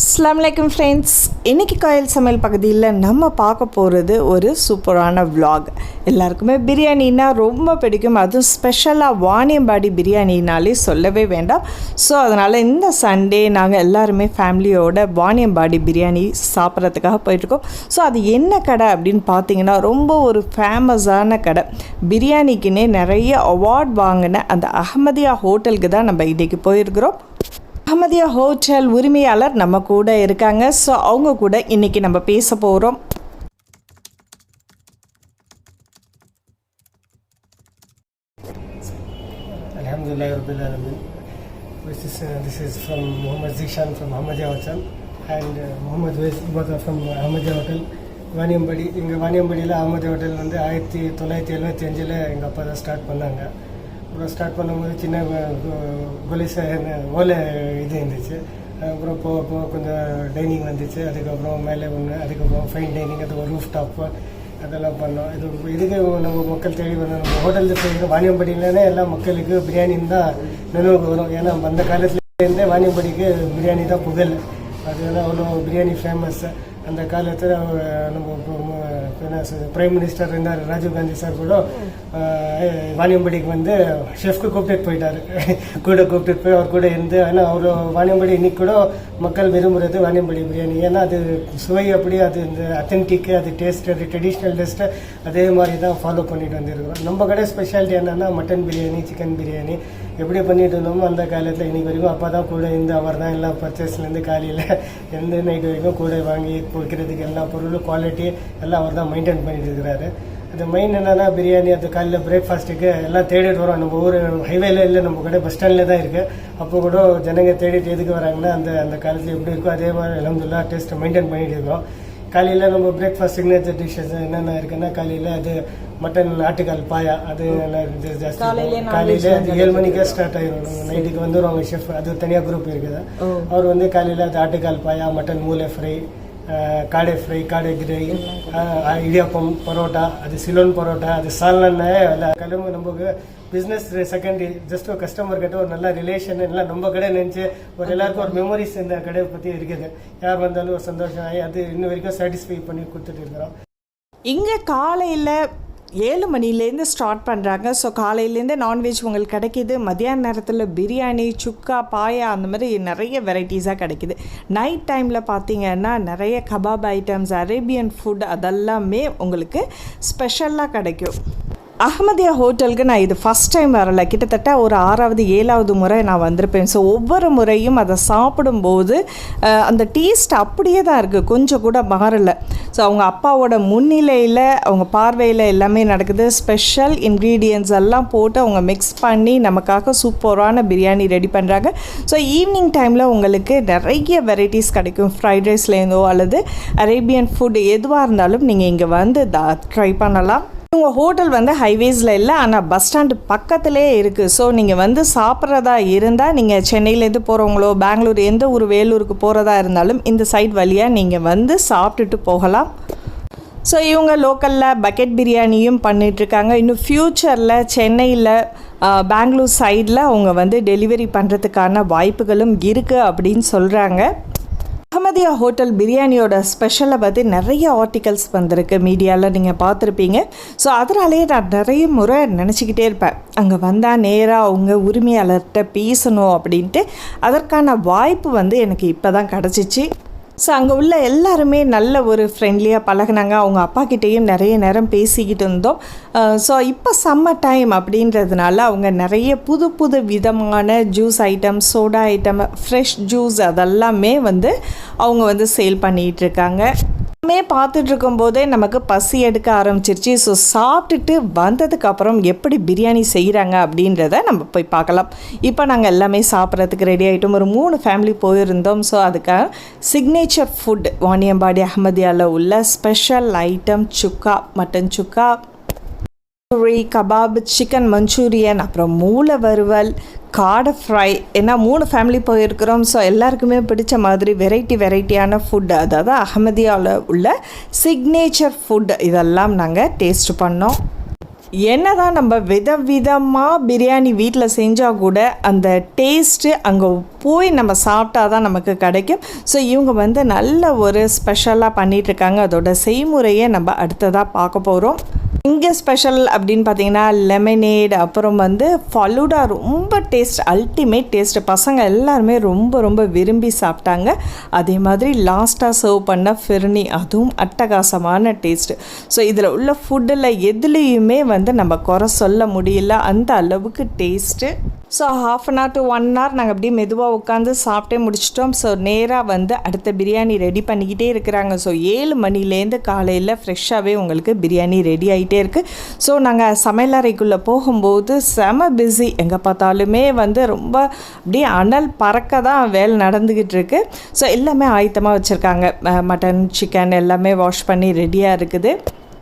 அஸ்லாம் வலைக்கம் ஃப்ரெண்ட்ஸ் இன்றைக்கி கோயில் சமையல் பகுதியில் நம்ம பார்க்க போகிறது ஒரு சூப்பரான vlog. எல்லாருக்குமே பிரியாணின்னா ரொம்ப பிடிக்கும். அதுவும் ஸ்பெஷலாக வாணியம்பாடி பிரியாணினாலே சொல்லவே வேண்டாம். ஸோ அதனால் இந்த சண்டே நாங்கள் எல்லாருமே ஃபேமிலியோட வாணியம்பாடி பிரியாணி சாப்பிட்றதுக்காக போயிட்டுருக்கோம். ஸோ அது என்ன கடை அப்படின்னு பார்த்தீங்கன்னா ரொம்ப ஒரு ஃபேமஸான கடை. பிரியாணிக்குன்னே நிறைய அவார்ட் வாங்கின அந்த அகமதியா ஹோட்டலுக்கு தான் நம்ம இன்றைக்கி போயிருக்கிறோம். அஹமதியா ஹோட்டல் உரிமையாளர் நம்ம கூட இருக்காங்க ஸோ அவங்க கூட இன்னைக்கு நம்ம பேச போகிறோம் Alhamdulillah Rabbil Alamin. This is, uh, this is from Muhammad Zishan from Ahmadiyya Hotel and uh, Muhammad Wais both are from Ahmadiyya Hotel. Vaniyambadi இங்கே வாணியம்படியில் அகமதி ஹோட்டல் வந்து ஆயிரத்தி தொள்ளாயிரத்தி எழுபத்தி அஞ்சில் எங்கள் அப்பா தான் ஸ்டார்ட் பண்ணாங்க அப்புறம் ஸ்டார்ட் பண்ணும்போது சின்ன கொலிச ஓலை இது இருந்துச்சு அப்புறம் போக போக கொஞ்சம் டைனிங் வந்துச்சு அதுக்கப்புறம் மேலே ஒன்று அதுக்கப்புறம் ஃபைன் டைனிங் அது ஒரு ரூஃப் டாப்பு அதெல்லாம் பண்ணோம் இது இதுக்கு நம்ம மக்கள் தேடி வரோம் நம்ம ஹோட்டலில் செய்யணும் வாணியம்படியிலனே எல்லா மக்களுக்கு பிரியாணின்னு தான் நினைவுக்கு வரும் ஏன்னா அந்த காலத்துலேருந்தே வாணியம்படிக்கு பிரியாணி தான் புகழ் அதெல்லாம் அவ்வளோ பிரியாணி ஃபேமஸ் அந்த காலத்தில் நம்ம பிரைம் மினிஸ்டர் இருந்தார் ராஜீவ் காந்தி சார் கூட. வாணியம்படிக்கு வந்து ஷெஃப்க்கு கூப்பிட்டு போயிட்டாரு. கூட கூப்பிட்டு போய் அவர் கூட இருந்து ஆனால் அவர் வாணியம்படி இன்னைக்கு கூட மக்கள் விரும்புறது வாணியம்படி பிரியாணி. ஏன்னா அது சுவை அப்படி அது இந்த அத்தன்டிக்கு அது டேஸ்ட் அது ட்ரெடிஷ்னல் டேஸ்ட்டு அதே மாதிரி தான் ஃபாலோ பண்ணிட்டு வந்திருக்கிறோம். நம்ம கடை ஸ்பெஷாலிட்டி என்னன்னா மட்டன் பிரியாணி சிக்கன் பிரியாணி. எப்படி பண்ணிட்டு இருந்தோமோ அந்த காலத்தில் இன்னைக்கு வரைக்கும் அப்பா தான் கூட இருந்து அவர் தான் எல்லாம் பர்ச்சேஸ்லேருந்து காலையில் எந்த நைட் வரைக்கும் கூட வாங்கி பொறிக்கிறதுக்கு எல்லா பொருளும் குவாலிட்டி எல்லாம் அவர் தான் மெயின்டைன் பண்ணிட்டு இருக்கிறாரு. அது மெயின் என்னன்னா பிரியாணி அது காலையில் பிரேக்ஃபாஸ்ட்டுக்கு எல்லாம் தேடிட்டு வரோம். நம்ம ஊர் ஹைவேல இல்லை நம்ம கடை பஸ் ஸ்டாண்டில் தான் இருக்குது அப்போ கூட ஜனங்க தேடிட்டு எதுக்கு வராங்கன்னா அந்த அந்த காலத்தில் எப்படி இருக்கோ அதே மாதிரி அலமதுல்லா டேஸ்ட்டை மெயின்டைன் பண்ணிட்டு இருக்கோம் காலையில் நம்ம பிரேக்ஃபாஸ்ட் சிக்னேச்சர் டிஷ்ஷஸ் என்னென்ன இருக்குன்னா காலையில் அது மட்டன் ஆட்டுக்கால் பாயா அது நல்லா இது ஜாஸ்தி. காலையிலே அது ஏழு மணிக்கே ஸ்டார்ட் ஆயிரும். நைட்டுக்கு வந்துருவாங்க ஷெஃப் அது தனியாக குரூப் இருக்குது. அவர் வந்து காலையில் அது ஆட்டுக்கால் பாயா மட்டன் மூளை ஃப்ரை காடை ஃப்ரை காடை கிரே இடியாப்பம் பரோட்டா அது சிலோன் பரோட்டா அது சால்னா கிளம்பு நமக்கு பிஸ்னஸ் செகண்டரி ஜஸ்ட் ஒரு கஸ்டமர் கிட்ட ஒரு நல்ல ரிலேஷன் எல்லாம் நம்ம கடை நினச்சி ஒரு எல்லாருக்கும் ஒரு மெமரிஸ் இந்த கடையை பற்றி இருக்குது. யார் வந்தாலும் ஒரு சந்தோஷம். ஆகி அது இன்ன வரைக்கும் சாட்டிஸ்ஃபை பண்ணி கொடுத்துட்டு இருக்கிறோம். இங்கே காலையில் ஏழு மணிலேருந்து ஸ்டார்ட் பண்ணுறாங்க ஸோ காலையிலேருந்து நான்வெஜ் உங்களுக்கு கிடைக்கிது. மதியான நேரத்தில் பிரியாணி சுக்கா பாயா அந்த மாதிரி நிறைய வெரைட்டிஸாக கிடைக்கிது. நைட் டைமில் பார்த்தீங்கன்னா நிறைய கபாப் ஐட்டம்ஸ் அரேபியன் ஃபுட் அதெல்லாமே உங்களுக்கு ஸ்பெஷலாக கிடைக்கும். அகமதியா ஹோட்டலுக்கு நான் இது ஃபஸ்ட் டைம் வரல. கிட்டத்தட்ட ஒரு ஆறாவது ஏழாவது முறை நான் வந்திருப்பேன். ஸோ ஒவ்வொரு முறையும் அதை சாப்பிடும்போது அந்த டேஸ்ட் அப்படியே தான் இருக்குது கொஞ்சம் கூட மாறல. ஸோ அவங்க அப்பாவோட முன்னிலையில் அவங்க பார்வையில் எல்லாமே நடக்குது. ஸ்பெஷல் இன்க்ரீடியன்ஸ் எல்லாம் போட்டு அவங்க மிக்ஸ் பண்ணி நமக்காக சூப்பரான பிரியாணி ரெடி பண்ணுறாங்க ஸோ ஈவினிங் டைமில் உங்களுக்கு நிறைய வெரைட்டிஸ் கிடைக்கும். ஃப்ரைட் ரைஸ்லேருந்தோ அல்லது அரேபியன் ஃபுட் எதுவாக இருந்தாலும் நீங்கள் இங்கே வந்து ட்ரை பண்ணலாம். உங்கள் ஹோட்டல் வந்து ஹைவேஸில் இல்லை ஆனால் பஸ் ஸ்டாண்டு பக்கத்திலே இருக்குது ஸோ நீங்கள் வந்து சாப்பிட்றதா இருந்தால் நீங்கள் சென்னையிலேருந்து போகிறவங்களோ பெங்களூர் எந்த ஊர் வேலூருக்கு போகிறதா இருந்தாலும் இந்த சைட் வழியாக நீங்கள் வந்து சாப்பிட்டுட்டு போகலாம். ஸோ இவங்க லோக்கலில் பக்கெட் பிரியாணியும் பண்ணிகிட்ருக்காங்க இன்னும் ஃப்யூச்சரில் சென்னையில் பெங்களூர் சைடில் அவங்க வந்து டெலிவரி பண்ணுறதுக்கான வாய்ப்புகளும் இருக்குது அப்படின்னு சொல்கிறாங்க அகமதியா ஹோட்டல் பிரியாணியோட ஸ்பெஷலை பற்றி நிறைய ஆர்டிகல்ஸ் வந்திருக்கு. மீடியாவில் நீங்கள் பார்த்துருப்பீங்க. ஸோ அதனாலேயே நான் நிறைய முறை நினச்சிக்கிட்டே இருப்பேன். அங்கே வந்தால் நேராக அவங்க உரிமையாளர்கிட்ட பேசணும் அப்படின்ட்டு. அதற்கான வாய்ப்பு வந்து எனக்கு இப்போ தான் கிடச்சிச்சு. ஸோ அங்கே உள்ள எல்லாருமே நல்ல ஒரு ஃப்ரெண்ட்லியாக பழகுனாங்க. அவங்க அப்பா கிட்டேயும் நிறைய நேரம் பேசிக்கிட்டு இருந்தோம். ஸோ இப்போ சம்மர் டைம் அப்படின்றதுனால அவங்க நிறைய புது புது விதமான juice item soda item fresh juice அதெல்லாமே வந்து அவங்க வந்து சேல் பண்ணிகிட்டு இருக்காங்க. எல்லாமே பார்த்துட்டு இருக்கும்போதே நமக்கு பசி எடுக்க ஆரம்பிச்சிருச்சு. ஸோ சாப்பிட்டுட்டு வந்ததுக்கப்புறம் எப்படி பிரியாணி செய்கிறாங்க அப்படின்றத நம்ம போய் பார்க்கலாம். இப்போ நாங்கள் எல்லாமே சாப்பிட்றதுக்கு ரெடி ஆகிட்டோம் ஒரு மூணு ஃபேமிலி போயிருந்தோம். ஸோ அதுக்காக சிக்னேச்சர் ஃபுட் வாணியம்பாடி அஹமதியாவில் உள்ள ஸ்பெஷல் ஐட்டம் சுக்கா மட்டன் சுக்கா. பூரி கபாப் சிக்கன் மஞ்சூரியன் அப்புறம் மூளை வறுவல் காடை ஃப்ரை ஏன்னா மூணு ஃபேமிலி போயிருக்கிறோம் ஸோ எல்லாருக்குமே பிடிச்ச மாதிரி வெரைட்டி வெரைட்டியான ஃபுட் அதாவது அகமதியாவில் உள்ள சிக்னேச்சர் ஃபுட் இதெல்லாம் நாங்கள் டேஸ்ட் பண்ணோம். என்னதான் நம்ம விதவிதமாக பிரியாணி வீட்டில் செஞ்சால் கூட அந்த டேஸ்ட்டு அங்கே போய் நம்ம சாப்பிட்டா தான் நமக்கு கிடைக்கும். ஸோ இவங்க வந்து நல்ல ஒரு ஸ்பெஷலாக பண்ணிகிட்ருக்காங்க அதோட செய்முறையை நம்ம அடுத்ததாக பார்க்க போகிறோம் இங்கே ஸ்பெஷல் அப்படின்னு பார்த்தீங்கன்னா லெமனேட் அப்புறம் வந்து ஃபலூடா ரொம்ப டேஸ்ட் அல்டிமேட் டேஸ்ட் பசங்க எல்லாருமே ரொம்ப ரொம்ப விரும்பி சாப்பிட்டாங்க. அதே மாதிரி லாஸ்ட்டாக சர்வ் பண்ண ஃபிர்னி அதுவும் அட்டகாசமான டேஸ்ட் ஸோ இதில் உள்ள ஃபுட்டில் எதுலேயுமே வந்து நம்ம குறை சொல்ல முடியல. அந்த அளவுக்கு taste so half an hour to one hour நாங்கள் அப்படியே மெதுவாக உட்காந்து சாப்பிட்டே முடிச்சிட்டோம். ஸோ நேராக வந்து அடுத்த பிரியாணி ரெடி பண்ணிக்கிட்டே இருக்கிறாங்க. ஸோ ஏழு மணிலேருந்து காலையில் ஃப்ரெஷ்ஷாகவே உங்களுக்கு பிரியாணி ரெடி ஆகிட்டே இருக்குது ஸோ நாங்கள் சமையலறைக்குள்ளே போகும்போது செம பிஸி எங்கே பார்த்தாலுமே வந்து ரொம்ப அப்படியே அனல் பறக்க தான் வேலை நடந்துக்கிட்டு இருக்கு. ஸோ எல்லாமே ஆயத்தமாக வச்சுருக்காங்க. மட்டன் சிக்கன் எல்லாமே வாஷ் பண்ணி ரெடியாக இருக்குது.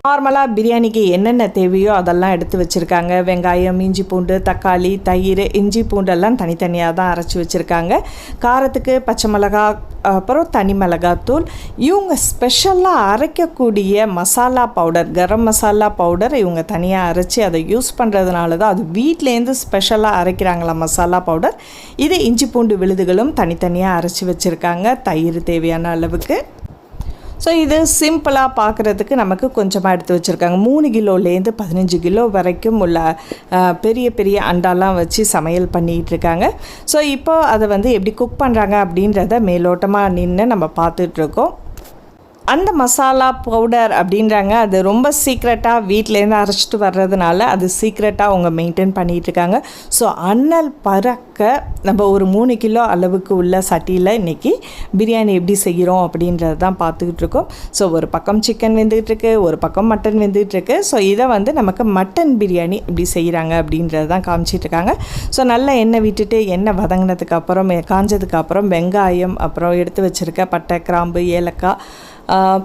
நார்மலாக பிரியாணிக்கு என்னென்ன தேவையோ அதெல்லாம் எடுத்து வச்சுருக்காங்க. வெங்காயம் இஞ்சி பூண்டு தக்காளி தயிர் இஞ்சி பூண்டெல்லாம் தனித்தனியாக தான் அரைச்சி வச்சுருக்காங்க. காரத்துக்கு பச்சை மிளகா அப்புறம் தனி மிளகாத்தூள். இவங்க ஸ்பெஷலாக அரைக்கக்கூடிய மசாலா பவுடர் கரம் மசாலா பவுடர் இவங்க தனியாக அரைச்சி அதை யூஸ் பண்ணுறதுனால தான் அது வீட்டிலேருந்து ஸ்பெஷலாக அரைக்கிறாங்களா மசாலா பவுடர் இது இஞ்சி பூண்டு விழுதுகளும் தனித்தனியாக அரைச்சி வச்சுருக்காங்க. தயிர் தேவையான அளவுக்கு. ஸோ இது சிம்பிளாக பார்க்குறதுக்கு நமக்கு கொஞ்சமாக எடுத்து வச்சுருக்காங்க. மூணு கிலோலேருந்து பதினஞ்சு கிலோ வரைக்கும் உள்ள பெரிய பெரிய அண்டாலாம் வச்சு சமையல் பண்ணிகிட்டு இருக்காங்க. ஸோ இப்போ அதை வந்து எப்படி குக் பண்ணுறாங்க அப்படின்றத மேலோட்டமாக நின்று நம்ம பார்த்துட்ருக்கோம் அந்த மசாலா பவுடர் அப்படின்றாங்க. அது ரொம்ப சீக்ரெட்டாக வீட்டிலேருந்து அரைச்சிட்டு வர்றதுனால அது சீக்ரெட்டாக அவங்க மெயின்டைன் பண்ணிகிட்ருக்காங்க ஸோ அண்ணல் பறக்க நம்ம ஒரு மூணு கிலோ அளவுக்கு உள்ள சட்டியில் இன்றைக்கி பிரியாணி எப்படி செய்கிறோம் அப்படின்றது தான் பார்த்துக்கிட்டு இருக்கோம். ஸோ ஒரு பக்கம் சிக்கன் வெந்துகிட்ருக்கு ஒரு பக்கம் மட்டன் வெந்துகிட்ருக்கு ஸோ இதை வந்து நமக்கு மட்டன் பிரியாணி எப்படி செய்கிறாங்க அப்படின்றது தான் காமிச்சிட்ருக்காங்க ஸோ நல்லா எண்ணெய் விட்டுட்டு எண்ணெய் வதங்கினதுக்கு அப்புறம் காஞ்சதுக்கு அப்புறம் வெங்காயம் அப்புறம் எடுத்து வச்சுருக்க பட்டை கிராம்பு ஏலக்காய்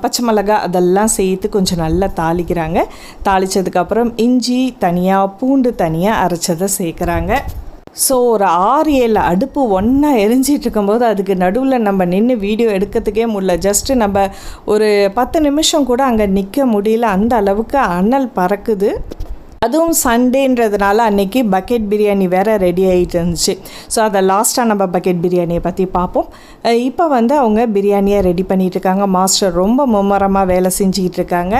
பச்சை மிளகா அதெல்லாம் சேர்த்து கொஞ்சம் நல்லா தாளிக்கிறாங்க. தாளித்ததுக்கப்புறம் இஞ்சி தனியாக பூண்டு தனியாக அரைச்சதை சேர்க்குறாங்க. ஸோ ஒரு ஆறு ஏழு அடுப்பு ஒன்றா எரிஞ்சிட்டு இருக்கும்போது அதுக்கு நடுவில் நம்ம நின்று வீடியோ எடுக்கிறதுக்கே முடியல. ஜஸ்ட்டு நம்ம ஒரு பத்து நிமிஷம் கூட அங்கே நிற்க முடியல. அந்த அளவுக்கு அனல் பறக்குது. அதுவும் சண்டேன்றதுனால அன்றைக்கி பக்கெட் பிரியாணி வேறு ரெடி ஆகிட்டு இருந்துச்சு. ஸோ அதை லாஸ்ட்டாக நம்ம பக்கெட் பிரியாணியை பற்றி பார்ப்போம் இப்போ வந்து அவங்க பிரியாணியை ரெடி பண்ணிகிட்ருக்காங்க இருக்காங்க. மாஸ்டர் ரொம்ப மும்மரமாக வேலை செஞ்சுக்கிட்டு இருக்காங்க.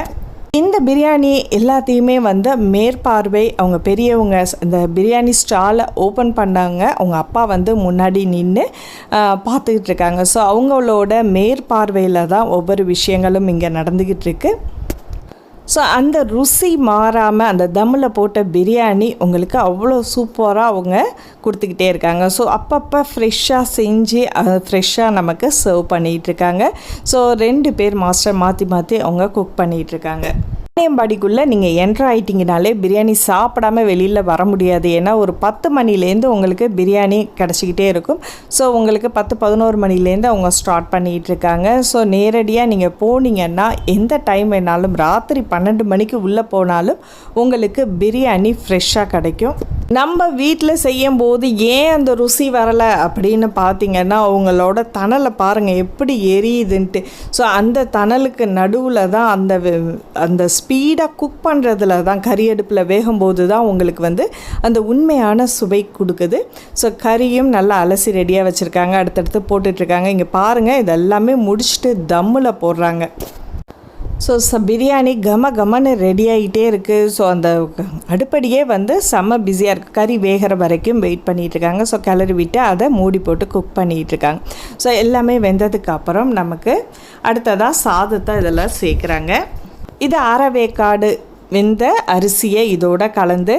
இந்த பிரியாணி எல்லாத்தையுமே வந்து மேற்பார்வை அவங்க பெரியவங்க இந்த பிரியாணி ஸ்டாலை ஓப்பன் பண்ணாங்க. அவங்க அப்பா வந்து முன்னாடி நின்று பார்த்துக்கிட்டு இருக்காங்க. ஸோ அவங்களோட மேற்பார்வையில் தான் ஒவ்வொரு விஷயங்களும் இங்கே நடந்துக்கிட்டு இருக்குது ஸோ அந்த ருசி மாறாமல் அந்த தம்மில் போட்ட பிரியாணி உங்களுக்கு அவ்வளோ சூப்பராக அவங்க கொடுத்துக்கிட்டே இருக்காங்க. ஸோ அப்பப்போ ஃப்ரெஷ்ஷாக செஞ்சு ஃப்ரெஷ்ஷாக நமக்கு சர்வ் பண்ணிகிட்ருக்காங்க ஸோ ரெண்டு பேர் மாஸ்டர் மாற்றி மாற்றி அவங்க குக் பண்ணிகிட்ருக்காங்க வாணியம்பாடிக்குள்ளே நீங்கள் என்ட்ரு ஆகிட்டிங்கனாலே பிரியாணி சாப்பிடாம வெளியில் வர முடியாது. ஏன்னா ஒரு பத்து மணிலேருந்து உங்களுக்கு பிரியாணி கிடச்சிக்கிட்டே இருக்கும். ஸோ உங்களுக்கு பத்து பதினோரு மணிலேருந்து அவங்க ஸ்டார்ட் பண்ணிகிட்டு இருக்காங்க. ஸோ நேரடியாக நீங்கள் போனீங்கன்னா எந்த டைம் வேணாலும் ராத்திரி பன்னெண்டு மணிக்கு உள்ளே போனாலும் உங்களுக்கு பிரியாணி ஃப்ரெஷ்ஷாக கிடைக்கும். நம்ம வீட்டில் செய்யும் போது ஏன் அந்த ருசி வரலை அப்படின்னு பார்த்தீங்கன்னா அவங்களோட தணலை பாருங்கள் எப்படி எரியுதுன்ட்டு. ஸோ அந்த தணலுக்கு நடுவில் தான் அந்த அந்த ஸ்பீடாக குக் பண்ணுறதுல தான் கறி அடுப்பில் வேகும்போது தான் உங்களுக்கு வந்து அந்த உண்மையான சுவை கொடுக்குது. ஸோ கறியும் நல்லா அலசி ரெடியாக வச்சுருக்காங்க. அடுத்தடுத்து போட்டுட்ருக்காங்க. இங்கே பாருங்கள் இதெல்லாமே முடிச்சுட்டு தம்மில் போடுறாங்க. ஸோ ச பிரியாணி கம கமன்னு ரெடி ஆகிட்டே இருக்குது ஸோ அந்த அடுப்படியே வந்து செம்ம பிஸியாக இருக்குது கறி வேகிற வரைக்கும் வெயிட் பண்ணிகிட்ருக்காங்க இருக்காங்க ஸோ கிளறி விட்டு அதை மூடி போட்டு குக் பண்ணிகிட்டு இருக்காங்க ஸோ எல்லாமே வெந்ததுக்கு அப்புறம் நமக்கு அடுத்ததாக சாதத்தை இதெல்லாம் சேர்க்குறாங்க. இது அறவேக்காடு வெந்த அரிசியை இதோட கலந்து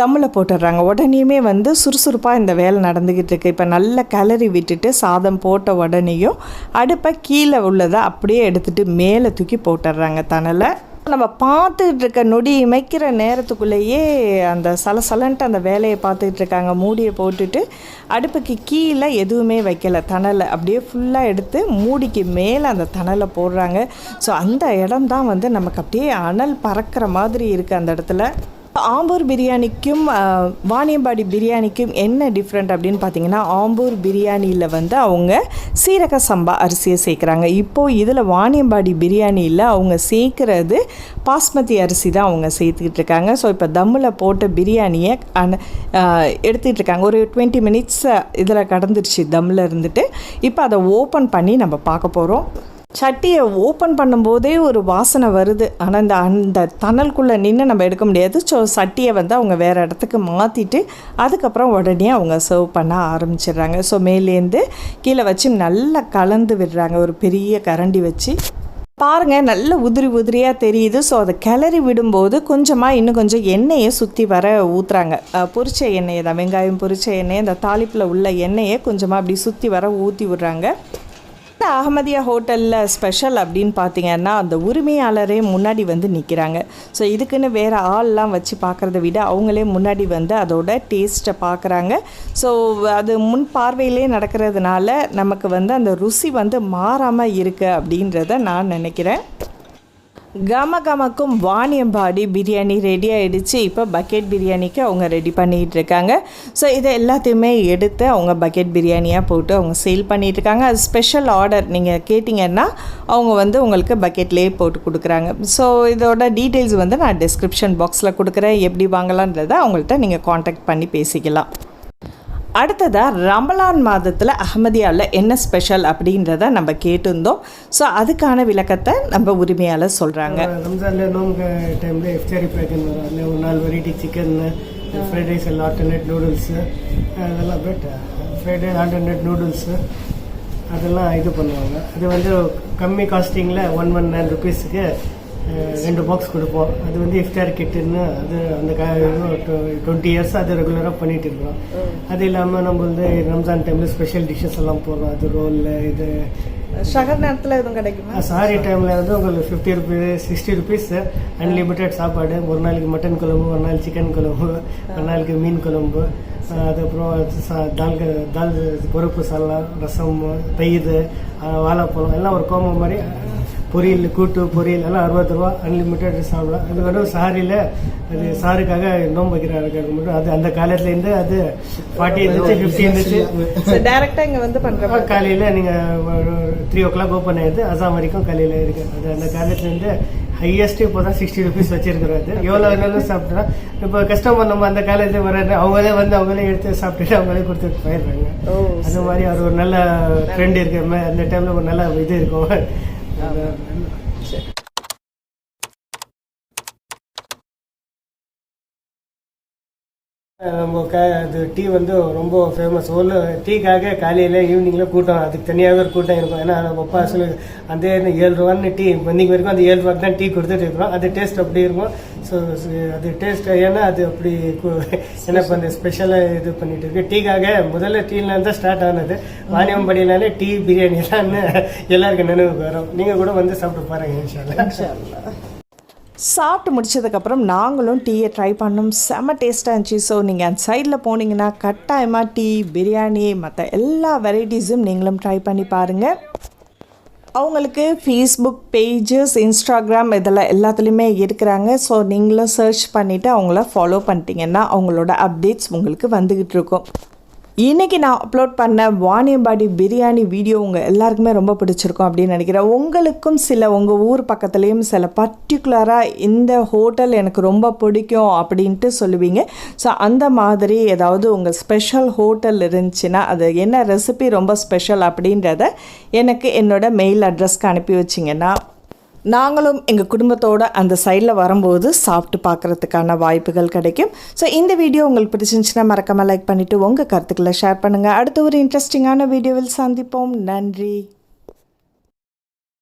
தம்மில் போட்டுடுறாங்க. உடனேயுமே வந்து சுறுசுறுப்பாக இந்த வேலை நடந்துக்கிட்டு இருக்கு. இப்போ நல்லா கிளறி விட்டுட்டு சாதம் போட்ட உடனேயும் அடுப்பை கீழே உள்ளதை அப்படியே எடுத்துகிட்டு மேலே தூக்கி போட்டுடுறாங்க தணலை. நம்ம பார்த்துக்கிட்டு இருக்க நொடி இமைக்கிற நேரத்துக்குள்ளேயே அந்த சலசலன்ட்டு அந்த வேலையை பார்த்துக்கிட்டு இருக்காங்க மூடியை போட்டுட்டு அடுப்புக்கு கீழே எதுவுமே வைக்கல தணலை. அப்படியே ஃபுல்லாக எடுத்து மூடிக்கு மேலே அந்த தணலை போடுறாங்க. ஸோ அந்த இடம் தான் வந்து நமக்கு அப்படியே அனல் பறக்கிற மாதிரி இருக்குது அந்த இடத்துல. ஆம்பூர் பிரியாணிக்கும் வாணியம்பாடி பிரியாணிக்கும் என்ன டிஃப்ரெண்ட் அப்படின்னு பார்த்தீங்கன்னா ஆம்பூர் பிரியாணியில் வந்து அவங்க சீரக சம்பா அரிசியை சேர்க்குறாங்க. இப்போது இதில் வாணியம்பாடி பிரியாணியில் அவங்க சேர்க்குறது பாஸ்மதி அரிசி தான் அவங்க சேர்த்துக்கிட்டு இருக்காங்க. ஸோ இப்போ தம்மில் போட்ட பிரியாணியை அன எடுத்துகிட்டு இருக்காங்க. ஒரு டுவெண்ட்டி மினிட்ஸ் இதில் கடந்துருச்சு தம்மில் இருந்துட்டு. இப்போ அதை ஓப்பன் பண்ணி நம்ம பார்க்க போகிறோம் சட்டியை ஓப்பன் பண்ணும்போதே ஒரு வாசனை வருது. ஆனால் இந்த அந்த தணலுக்குள்ளே நின்று நம்ம எடுக்க முடியாது. ஸோ சட்டியை வந்து அவங்க வேறு இடத்துக்கு மாற்றிட்டு அதுக்கப்புறம் உடனே அவங்க சர்வ் பண்ண ஆரம்பிச்சிடுறாங்க. ஸோ மேலேருந்து கீழே வச்சு நல்லா கலந்து விடுறாங்க. ஒரு பெரிய கரண்டி வச்சு. பாருங்கள் நல்ல உதிரி உதிரியாக தெரியுது. ஸோ அதை கிளறி விடும்போது கொஞ்சமாக இன்னும் கொஞ்சம் எண்ணெயை சுற்றி வர ஊற்றுறாங்க பொரிச்ச எண்ணெயை தான். வெங்காயம் பொரிச்ச எண்ணெய் அந்த தாளிப்பில் உள்ள எண்ணெயை கொஞ்சமாக அப்படி சுற்றி வர ஊற்றி விடுறாங்க. இந்த அகமதியா ஹோட்டலில் ஸ்பெஷல் அப்படின்னு பார்த்தீங்கன்னா அந்த உரிமையாளரே முன்னாடி வந்து நிற்கிறாங்க ஸோ இதுக்குன்னு வேறு ஆள்லாம் வச்சு பார்க்குறத விட அவங்களே முன்னாடி வந்து அதோட டேஸ்ட்டை பார்க்குறாங்க ஸோ அது முன் பார்வையிலே நடக்கிறதுனால நமக்கு வந்து அந்த ருசி வந்து மாறாமல் இருக்குது அப்படின்றத நான் நினைக்கிறேன். கம கமக்கும் வாணியம்பாடி பிரியாணி ரெடி ஆகிடுச்சு இப்போ பக்கெட் பிரியாணிக்கு அவங்க ரெடி பண்ணிகிட்டு இருக்காங்க. ஸோ இதை எல்லாத்தையுமே எடுத்து அவங்க பக்கெட் பிரியாணியாக போட்டு அவங்க சேல் பண்ணிகிட்ருக்காங்க இருக்காங்க. அது ஸ்பெஷல் ஆர்டர் நீங்கள் கேட்டிங்கன்னா அவங்க வந்து உங்களுக்கு பக்கெட்லேயே போட்டு கொடுக்குறாங்க. ஸோ இதோட டீட்டெயில்ஸ் வந்து நான் டிஸ்கிரிப்ஷன் பாக்ஸில் கொடுக்குறேன். எப்படி வாங்கலான்றதை அவங்கள்ட்ட நீங்கள் காண்டாக்ட் பண்ணி பேசிக்கலாம். அடுத்ததாக ரமலான் மாதத்தில் அகமதியாவில் என்ன ஸ்பெஷல் அப்படின்றத நம்ம கேட்டிருந்தோம். ஸோ அதுக்கான விளக்கத்தை நம்ம உரிமையால் சொல்கிறாங்க ரம்ஜான்ல நோம்பு டைமில் எஃப்சாரி பேக்கன் வரும் அதில் ஒரு நாள் வெரைட்டி சிக்கன் ஃப்ரைட் ரைஸ் எல்லாம் ஆல்டர்னேட் நூடுல்ஸு அதெல்லாம் but fried rice alternate noodles அதெல்லாம் இது பண்ணுவாங்க. அது வந்து கம்மி காஸ்டிங்கில் ஒன் ஒன் நைன் ருபீஸுக்கு ரெண்டு பாக்ஸ் கொடுப்போம். அது வந்து இஃப்தார் கிட்டுன்னு அது அந்த டுவெண்ட்டி இயர்ஸ் அது ரெகுலராக பண்ணிட்டு இருக்கோம். அது இல்லாமல் நம்ம வந்து ரம்ஜான் டைமில் ஸ்பெஷல் டிஷ்ஷஸ் எல்லாம் போடுறோம். அது ரோல் இது ஷகர் நேரத்தில் எதுவும் கிடைக்குமா? சாரி டைமில் வந்து உங்களுக்கு fifty rupees sixty rupees unlimited சாப்பாடு. ஒரு நாளைக்கு மட்டன் குழம்பு ஒரு நாள் சிக்கன் குழம்பு ஒரு நாளைக்கு மீன் குழம்பு. அதுக்கப்புறம் தால் தால் பருப்பு சால்லாம் ரசம் தயிர் வாழைப்பழம் எல்லாம் ஒரு கோம்போ மாதிரி பொரியல் கூட்டு பொரியல் எல்லாம் அறுபது ரூபா அன்லிமிட்டெட் சாப்பிடலாம் அது வெறும் சாரியில் அது சாருக்காக நோம்பு வைக்கிறாருக்காக மட்டும். அது அந்த காலத்துலேருந்து அது ஃபார்ட்டி இருந்துச்சு ஃபிஃப்டி இருந்துச்சு. டேரெக்டாக இங்கே வந்து பண்ணுற காலையில் நீங்கள் த்ரீ ஓ கிளாக் ஓப்பன் ஆயிடுது அசாம் வரைக்கும் காலையில் இருக்கு. அது அந்த காலத்துலேருந்து ஹையஸ்ட் இப்போ தான் சிக்ஸ்டி ருபீஸ் வச்சிருக்கிறாரு எவ்வளோ வேணாலும் சாப்பிட்டா இப்போ கஸ்டமர் நம்ம அந்த காலேஜில் வர்றாரு அவங்களே வந்து அவங்களே எடுத்து சாப்பிட்டுட்டு அவங்களே கொடுத்துட்டு போயிடுறாங்க. அது மாதிரி அது ஒரு நல்ல ட்ரெண்ட் இருக்கு. ம- அந்த டைமில் ஒரு நல்ல இது இருக்கும். Amen. நம்ம க அது டீ வந்து ரொம்ப ஃபேமஸ் ஒரு டீக்காக காலையில் ஈவினிங்கில் கூட்டம். அதுக்கு தனியாகவே ஒரு கூட்டம் இருக்கும். ஏன்னா நம்ம அப்பா சொல்லி அந்த ஏழு ரூபான்னு டீ இன்னைக்கு வரைக்கும் அந்த ஏழு ரூபாய்க்கு தான் டீ கொடுத்துட்டு இருக்கிறோம். அது டேஸ்ட் அப்படி இருக்கும். ஸோ அது டேஸ்ட் ஏன்னா அது அப்படி என்ன பண்ண ஸ்பெஷலாக இது பண்ணிட்டு இருக்கு. டீக்காக முதல்ல டீலாம் தான் ஸ்டார்ட் ஆனது. வாணியம்படினாலே டீ பிரியாணி தான் எல்லாருக்கும் நினைவுக்கு வரும். நீங்கள் கூட வந்து சாப்பிட்டு பாருங்க இன்ஷால்லா சாப்பிட்டு முடிச்சதுக்கப்புறம் நாங்களும் டீயை ட்ரை பண்ணோம். செம்ம டேஸ்ட்டாக இருந்துச்சு. ஸோ நீங்கள் அந்த சைடில் போனீங்கன்னா கட்டாயமாக டீ பிரியாணி மற்ற எல்லா வெரைட்டிஸும் நீங்களும் ட்ரை பண்ணி பாருங்கள் அவங்களுக்கு ஃபேஸ்புக் பேஜஸ் இன்ஸ்டாகிராம் இதெல்லாம் எல்லாத்துலேயுமே இருக்கிறாங்க. ஸோ நீங்களும் சர்ச் பண்ணிவிட்டு அவங்கள ஃபாலோ பண்ணிட்டீங்கன்னா அவங்களோட அப்டேட்ஸ் உங்களுக்கு வந்துக்கிட்டு இருக்கும். இன்றைக்கி நான் அப்லோட் பண்ண வாணியம்பாடி பிரியாணி வீடியோ உங்கள் எல்லாருக்குமே ரொம்ப பிடிச்சிருக்கும் அப்படின்னு நினைக்கிறேன். உங்களுக்கும் சில உங்கள் ஊர் பக்கத்துலேயும் சில பர்டிகுலராக இந்த ஹோட்டல் எனக்கு ரொம்ப பிடிக்கும் அப்படின்ட்டு சொல்லுவீங்க. ஸோ அந்த மாதிரி ஏதாவது உங்கள் ஸ்பெஷல் ஹோட்டல் இருந்துச்சுன்னா அது என்ன ரெசிபி ரொம்ப ஸ்பெஷல் அப்படின்றத எனக்கு என்னோடய மெயில் அட்ரஸ்க்கு அனுப்பி வச்சிங்கன்னா நாங்களும் எங்கள் குடும்பத்தோட அந்த சைடில் வரும்போது சாப்பிட்டு பார்க்குறதுக்கான வாய்ப்புகள் கிடைக்கும். ஸோ இந்த வீடியோ உங்களுக்கு பிடிச்சிருந்துச்சுன்னா மறக்காமல் லைக் பண்ணிவிட்டு உங்கள் கருத்துக்களை ஷேர் பண்ணுங்கள் அடுத்த ஒரு இன்ட்ரெஸ்டிங்கான வீடியோவில் சந்திப்போம். நன்றி.